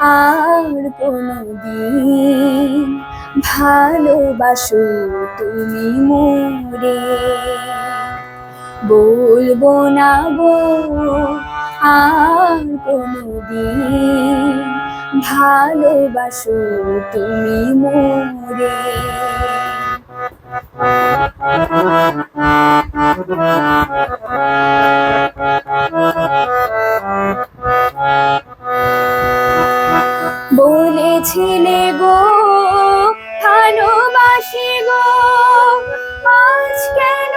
আর কোনদিন ভালোবাসো তুমি মোরে। বলব না গো আর কোনদিন ভালোবাসো তুমি মোরে। বলেছিলে গো, ভালোবাসি গো। আজ কেন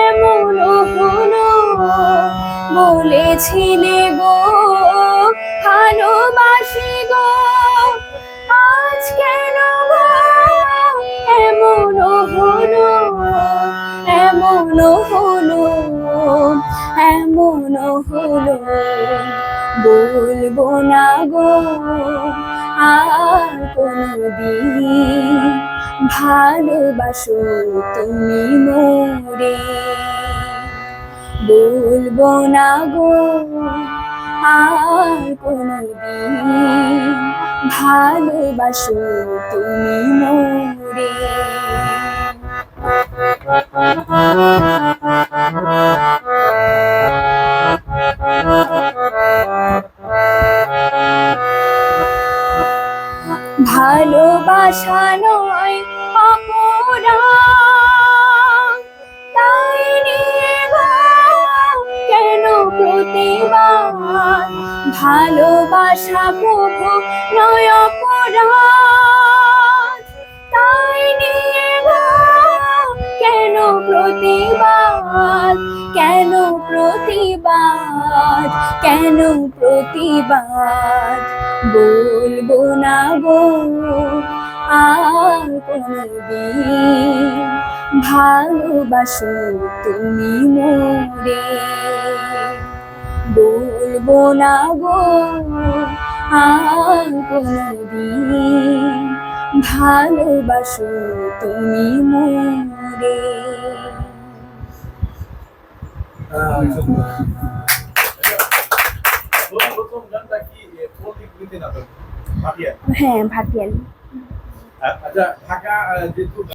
এমন হলো? বলেছিলে গো, ভালোবাসি গো। আজ কেন এমন হলো? এমন হলো। এমন হলো, বলব না গো, আর কোনদিন ভালোবাসো তুমি মোরে। বলব না গো, আর কোনদিন ভালোবাসো তুমি মোরে। ভালোবাসা নয় অপরাধ। তাই নিয়ে কেন ভালোবাসা প্রভু নয় অপরাধ। তাই নিয়ে কেন প্রতিবাদ? কেন প্রতিবাদ? কেন প্রতিবাদ? বলব গো আর কোনদিন ভালোবাসো তুমি মোরে। বলব না গো ভালোবাসো তুমি মোরে। হ্যাঁ ভাটিয়ালি। আচ্ছা ঢাকা